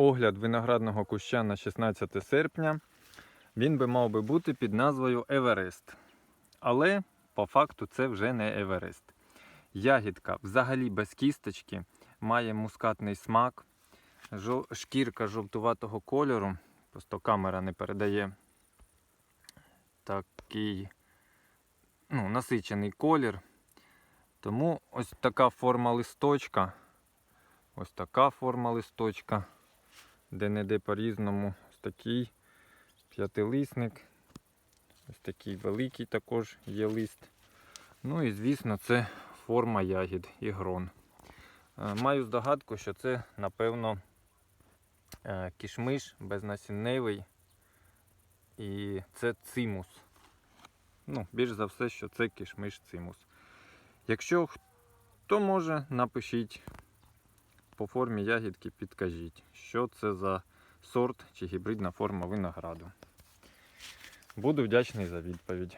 огляд виноградного куща на 16 серпня. Він би мав би бути під назвою Еверест. Але по факту це вже не Еверест. Ягідка взагалі без кісточки, має мускатний смак, шкірка жовтуватого кольору. Просто камера не передає такий ну, насичений колір. Тому ось така форма листочка. Ось така форма листочка. Де-не-де по-різному. Ось такий п'ятилисник. Ось такий великий також є лист. Ну і звісно, це форма ягід і грон. Е, Маю здогадку, що це, напевно, е, кішмиш безнасінневий. І це цимус. Ну, більш за все, що це кішмиш цимус. Якщо хто може, напишіть по формі ягідки, підкажіть, що це за сорт чи гібридна форма винограду. Буду вдячний за відповідь.